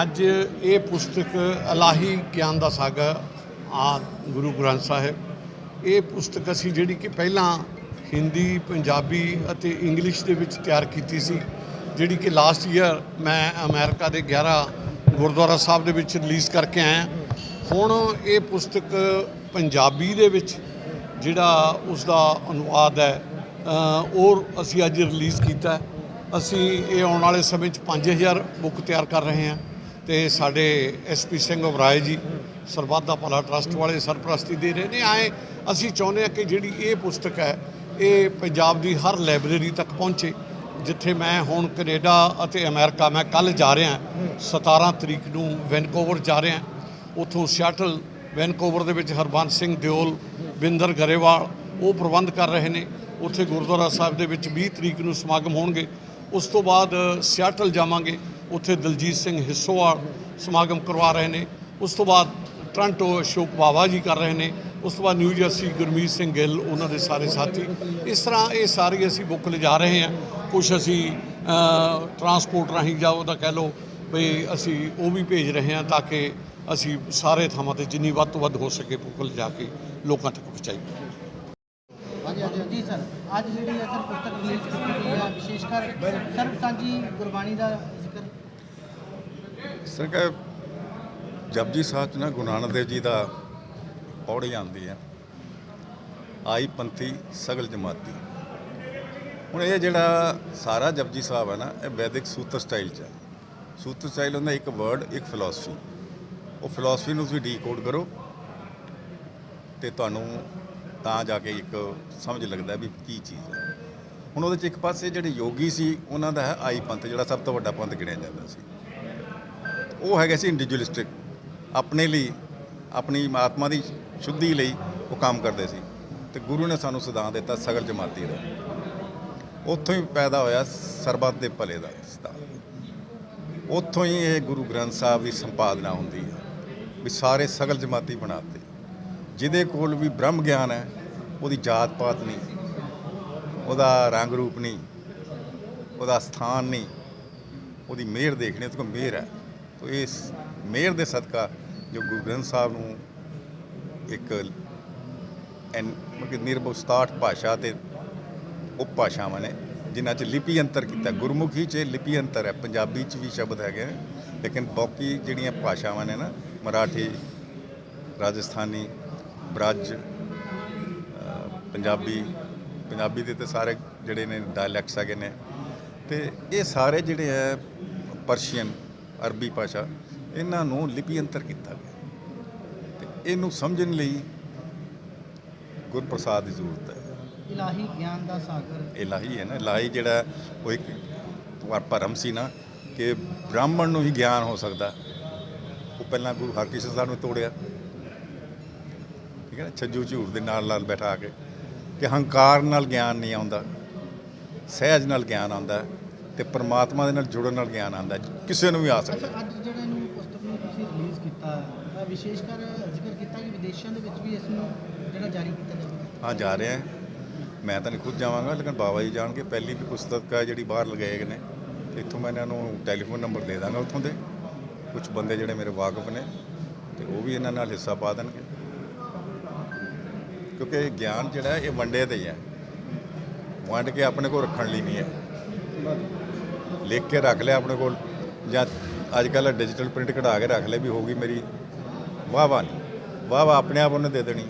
ਅੱਜ ਇਹ ਪੁਸਤਕ ਅਲਾਹੀ ਗਿਆਨ ਦਾ ਸਾਗਰ ਆ ਗੁਰੂ ਗ੍ਰੰਥ ਸਾਹਿਬ। ਇਹ ਪੁਸਤਕ ਅਸੀਂ ਜਿਹੜੀ ਕਿ ਪਹਿਲਾਂ ਹਿੰਦੀ ਪੰਜਾਬੀ ਅਤੇ ਇੰਗਲਿਸ਼ ਦੇ ਵਿੱਚ ਤਿਆਰ ਕੀਤੀ ਸੀ ਜਿਹੜੀ ਕਿ ਲਾਸਟ ਈਅਰ ਮੈਂ ਅਮਰੀਕਾ ਦੇ 11 ਗੁਰਦੁਆਰਾ ਸਾਹਿਬ ਦੇ ਵਿੱਚ ਰਿਲੀਜ਼ ਕਰਕੇ ਆਇਆ ਹੁਣ ਇਹ ਪੁਸਤਕ ਪੰਜਾਬੀ ਦੇ ਵਿੱਚ ਜਿਹੜਾ ਉਸ ਦਾ ਅਨੁਵਾਦ ਹੈ ਅ, ਉਹ ਅਸੀਂ ਅੱਜ ਰਿਲੀਜ਼ ਕੀਤਾ। ਅਸੀਂ ਇਹ ਆਉਣ ਵਾਲੇ ਸਮੇਂ 'ਚ 5000 ਬੁੱਕ ਤਿਆਰ ਕਰ ਰਹੇ ਹਾਂ। ਤੇ ਸਾਡੇ ਐਸਪੀ ਸਿੰਘ ਉਬਰਾਏ ਜੀ ਸਰਬੱਤ ਦਾ ਭਲਾ ਟਰਸਟ ਵਾਲੇ ਸਰਪ੍ਰਸਤੀ ਦੇ ਰਹੇ ਨੇ, ਆਏ ਅਸੀਂ ਚਾਹੁੰਦੇ ਹਾਂ ਕਿ ਜਿਹੜੀ ਇਹ ਪੁਸਤਕ ਹੈ, ਇਹ ਪੰਜਾਬ ਦੀ ਹਰ ਲਾਇਬ੍ਰੇਰੀ ਤੱਕ ਪਹੁੰਚੇ, ਜਿੱਥੇ ਮੈਂ ਹੁਣ ਕੈਨੇਡਾ ਅਤੇ ਅਮਰੀਕਾ, ਮੈਂ ਕੱਲ ਜਾ ਰਿਹਾ 17 ਤਰੀਕ ਨੂੰ ਵੈਨਕੂਵਰ ਜਾ ਰਿਹਾ, ਉੱਥੋਂ ਸਿਆਟਲ ਵੈਨਕੂਵਰ ਦੇ ਵਿੱਚ ਹਰਬੰਸ ਸਿੰਘ ਦਿਓਲ, ਬਿੰਦਰ ਗਰੇਵਾਲ, ਉਹ ਪ੍ਰਬੰਧ ਕਰ ਰਹੇ ਨੇ, ਉੱਥੇ ਗੁਰਦੁਆਰਾ ਸਾਹਿਬ ਦੇ ਵਿੱਚ 20 ਤਰੀਕ ਨੂੰ ਸਮਾਗਮ ਹੋਣਗੇ, ਉਸ ਤੋਂ ਬਾਅਦ ਸਿਆਟਲ ਜਾਵਾਂਗੇ ਉੱਥੇ ਦਲਜੀਤ ਸਿੰਘ ਹਿੱਸੋਵਾਲ ਸਮਾਗਮ ਕਰਵਾ ਰਹੇ ਨੇ। ਉਸ ਤੋਂ ਬਾਅਦ ਟ੍ਰਾਂਟੋ ਅਸ਼ੋਕ ਬਾਵਾ ਜੀ ਕਰ ਰਹੇ ਨੇ। ਉਸ ਤੋਂ ਬਾਅਦ ਨਿਊ ਜਰਸੀ ਗੁਰਮੀਤ ਸਿੰਘ ਗਿੱਲ, ਉਹਨਾਂ ਦੇ ਸਾਰੇ ਸਾਥੀ। ਇਸ ਤਰ੍ਹਾਂ ਇਹ ਸਾਰੀ ਅਸੀਂ ਬੁੱਕ ਲਿਜਾ ਰਹੇ ਹਾਂ। ਕੁਝ ਅਸੀਂ ਟਰਾਂਸਪੋਰਟ ਰਾਹੀਂ ਜਾਂ ਉਹਦਾ ਕਹਿ ਲਓ ਵੀ ਅਸੀਂ ਉਹ ਵੀ ਭੇਜ ਰਹੇ ਹਾਂ ਤਾਂ ਕਿ ਅਸੀਂ ਸਾਰੇ ਥਾਵਾਂ ਤੇ ਜਿੰਨੀ ਵੱਧ ਤੋਂ ਵੱਧ ਹੋ ਸਕੇ ਬੁੱਕ ਲਿਜਾ ਕੇ ਲੋਕਾਂ ਤੱਕ ਪਹੁੰਚਾਈਏ ਹਾਂਜੀ ਹਾਂਜੀ ਜੀ ਸਰ। ਅੱਜ ਜਿਹੜੀ ਹੈ ਸਰ ਪੁਸਤਕ ਰਿਲੀਜ਼ ਕੀਤੀ ਗਈ ਹੈ, ਵਿਸ਼ੇਸ਼ ਕਰ ਸਰਬ ਸਾਂਝੀ ਗੁਰਬਾਣੀ ਦਾ ਜ਼ਿਕਰ ਸਰਕਾਰ ਜਪਜੀ ਸਾਹਿਬ 'ਚ ਨਾ ਗੁਰੂ ਨਾਨਕ ਦੇਵ ਜੀ ਦਾ ਪੌੜੀ ਆਉਂਦੀ ਹੈ ਆਈ ਪੰਥੀ ਸਗਲ ਜਮਾਤੀ। ਹੁਣ ਇਹ ਜਿਹੜਾ ਸਾਰਾ ਜਪਜੀ ਸਾਹਿਬ ਹੈ ਨਾ, ਇਹ ਵੈਦਿਕ ਸੂਤਰ ਸਟਾਈਲ 'ਚ ਹੈ ਸੂਤਰ ਸਟਾਈਲ ਹੁੰਦਾ ਇੱਕ ਵਰਡ ਇੱਕ ਫਿਲਾਸਫੀ ਉਹ ਫਿਲਾਸਫੀ ਨੂੰ ਤੁਸੀਂ ਡੀਕੋਡ ਕਰੋ ਤੇ ਤੁਹਾਨੂੰ ਤਾਂ ਜਾ ਕੇ ਇੱਕ ਸਮਝ ਲੱਗਦਾ ਵੀ ਕੀ ਚੀਜ਼ ਹੈ ਹੁਣ ਉਹਦੇ 'ਚ ਇੱਕ ਪਾਸੇ ਜਿਹੜੇ ਯੋਗੀ ਸੀ, ਉਹਨਾਂ ਦਾ ਹੈ ਆਈ ਪੰਥ, ਜਿਹੜਾ ਸਭ ਤੋਂ ਵੱਡਾ ਪੰਥ ਗਿਣਿਆ ਜਾਂਦਾ ਸੀ। ਉਹ ਹੈਗੇ ਸੀ ਇੰਡੀਵਿਜੂਅਲਿਸਟਿਕ ਆਪਣੇ ਲਈ, ਆਪਣੀ ਆਤਮਾ ਦੀ ਸ਼ੁੱਧੀ ਲਈ ਉਹ ਕੰਮ ਕਰਦੇ ਸੀ। ਤੇ ਗੁਰੂ ਨੇ ਸਾਨੂੰ ਸਿਧਾਂਤ ਦਿੱਤਾ, ਸਗਲ ਜਮਾਤੀ ਦਾ। ਉੱਥੋਂ ਹੀ ਪੈਦਾ ਹੋਇਆ ਸਰਬੱਤ ਦੇ ਭਲੇ ਦਾ ਸਿਧਾਂਤ। ਉੱਥੋਂ ਹੀ ਇਹ ਗੁਰੂ ਗ੍ਰੰਥ ਸਾਹਿਬ ਦੀ ਸੰਪਾਦਨਾ ਹੁੰਦੀ ਹੈ, ਵੀ ਸਾਰੇ ਸਗਲ ਜਮਾਤੀ ਬਣਾਤੇ। ਜਿਹਦੇ ਕੋਲ ਵੀ ਬ੍ਰਹਮ ਗਿਆਨ ਹੈ, ਉਹਦੀ ਜਾਤ ਪਾਤ ਨਹੀਂ। ਉਹਦਾ ਰੰਗ ਰੂਪ ਨਹੀਂ। ਉਹਦਾ ਸਥਾਨ ਨਹੀਂ। ਉਹਦੀ ਮਿਹਰ ਦੇਖਣੀ ਤੇ ਕੋ ਮਿਹਰ ਹੈ। ਇਸ ਮਿਹਰ ਦੇ ਸਦਕਾ ਜੋ ਗੁਰੂ ਗ੍ਰੰਥ ਸਾਹਿਬ ਨੂੰ ਇੱਕ ਐਨ ਮਤਲਬ ਕਿ ਨਿਰਭਉ 67 ਭਾਸ਼ਾ ਤੇ ਉਪ ਭਾਸ਼ਾਵਾਂ ਨੇ, ਜਿਨ੍ਹਾਂ 'ਚ ਲਿਪੀ ਅੰਤਰ ਕੀਤਾ। ਗੁਰਮੁਖੀ 'ਚ ਲਿਪੀ ਅੰਤਰ ਹੈ, ਪੰਜਾਬੀ 'ਚ ਵੀ ਸ਼ਬਦ ਹੈਗੇ ਨੇ, ਲੇਕਿਨ ਬਾਕੀ ਜਿਹੜੀਆਂ ਭਾਸ਼ਾਵਾਂ ਨੇ ਨਾ, ਮਰਾਠੀ, ਰਾਜਸਥਾਨੀ, ਬ੍ਰਜ ਪੰਜਾਬੀ ਪੰਜਾਬੀ ਦੇ ਤੇ ਸਾਰੇ ਜਿਹੜੇ ਨੇ ਡਾਇਲੈਕਟਸ ਹੈਗੇ ਨੇ। ਤੇ ਇਹ ਸਾਰੇ ਜਿਹੜੇ ਹੈ ਪਰਸ਼ੀਅਨ ਅਰਬੀ ਭਾਸ਼ਾ ਇਹਨਾਂ ਨੂੰ ਲਿਪੀ ਅੰਤਰ ਕੀਤਾ ਗਿਆ। ਤੇ ਇਹਨੂੰ ਸਮਝਣ ਲਈ ਗੁਰਪ੍ਰਸਾਦ ਦੀ ਜ਼ਰੂਰਤ ਹੈ। ਇਲਾਹੀ ਗਿਆਨ ਦਾ ਸਾਗਰ। ਇਲਾਹੀ ਹੈ ਨਾ ਇਲਾਹੀ ਜਿਹੜਾ ਉਹ ਇੱਕ ਪਰ ਭਰਮ ਸੀ ਨਾ ਕਿ ਬ੍ਰਾਹਮਣ ਨੂੰ ਹੀ ਗਿਆਨ ਹੋ ਸਕਦਾ। ਉਹ ਪਹਿਲਾਂ ਗੁਰੂ ਹਰਕ੍ਰਿਸ਼ਨ ਸਾਹਿਬ ਨੂੰ ਤੋੜਿਆ। ਠੀਕ ਹੈ ਨਾ ਛੱਜੂ ਝੂਰ ਦੇ ਨਾਲ ਨਾਲ ਬੈਠਾ ਕੇ ਕਿ ਹੰਕਾਰ ਨਾਲ ਗਿਆਨ ਨਹੀਂ ਆਉਂਦਾ ਸਹਿਜ ਨਾਲ ਗਿਆਨ ਆਉਂਦਾ। ਹੈ ਤੇ ਪ੍ਰਮਾਤਮਾ ਦੇ ਨਾਲ ਜੁੜਨ ਨਾਲ ਗਿਆਨ ਆਉਂਦਾ ਹੈ। ਕਿਸੇ ਨੂੰ ਵੀ ਆ ਸਕਦਾ। ਅੱਛਾ ਅੱਜ ਜਿਹੜਾ ਇਹਨੂੰ ਪੁਸਤਕ ਨੂੰ ਤੁਸੀਂ ਰਿਲੀਜ਼ ਕੀਤਾ ਤਾਂ ਵਿਸ਼ੇਸ਼ ਕਰ ਜ਼ਿਕਰ ਕੀਤਾ ਕਿ ਵਿਦੇਸ਼ਾਂ ਦੇ ਵਿੱਚ ਵੀ ਇਸ ਨੂੰ ਜਿਹੜਾ ਜਾਰੀ ਕੀਤਾ ਜਾਵੇਗਾ? ਹਾਂ ਜਾ ਰਿਹਾ ਮੈਂ ਤਾਂ ਨਹੀਂ ਖੁਦ ਜਾਵਾਂਗਾ ਲੇਕਿਨ ਬਾਬਾ ਜੀ ਜਾਣਗੇ ਪਹਿਲੀ ਵੀ ਪੁਸਤਕ ਹੈ ਜਿਹੜੀ ਬਾਹਰ ਲਗਾਏ ਗਏ ਨੇ। ਇੱਥੋਂ ਮੈਂ ਇਹਨਾਂ ਨੂੰ ਟੈਲੀਫੋਨ ਨੰਬਰ ਦੇ ਦਾਂਗਾ ਉੱਥੋਂ ਦੇ। ਕੁਝ ਬੰਦੇ ਜਿਹੜੇ ਮੇਰੇ ਵਾਕਫ ਨੇ ਤੇ ਉਹ ਵੀ ਇਹਨਾਂ ਨਾਲ ਹਿੱਸਾ ਪਾ ਦੇਣਗੇ। ਕਿਉਂਕਿ ਇਹ ਗਿਆਨ ਜਿਹੜਾ ਹੈ, ਇਹ ਵੰਡੇ ਤੇ ਹੀ ਹੈ। ਵੰਡ ਕੇ ਆਪਣੇ ਕੋਲ ਰੱਖਣ ਲਈ ਨਹੀਂ ਹੈ। ਲਿਖ ਕੇ ਰੱਖ ਲਿਆ ਆਪਣੇ ਕੋਲ ਜਾਂ ਅੱਜ ਕੱਲ੍ਹ ਡਿਜੀਟਲ ਪ੍ਰਿੰਟ ਕਢਾ ਕੇ ਰੱਖ ਲਿਆ ਵੀ ਹੋ ਗਈ ਮੇਰੀ ਵਾਹ ਵਾਹ ਨਹੀਂ ਵਾਹ ਵਾਹ ਆਪਣੇ ਆਪ ਉਹਨੇ ਦੇ ਦੇਣੀ।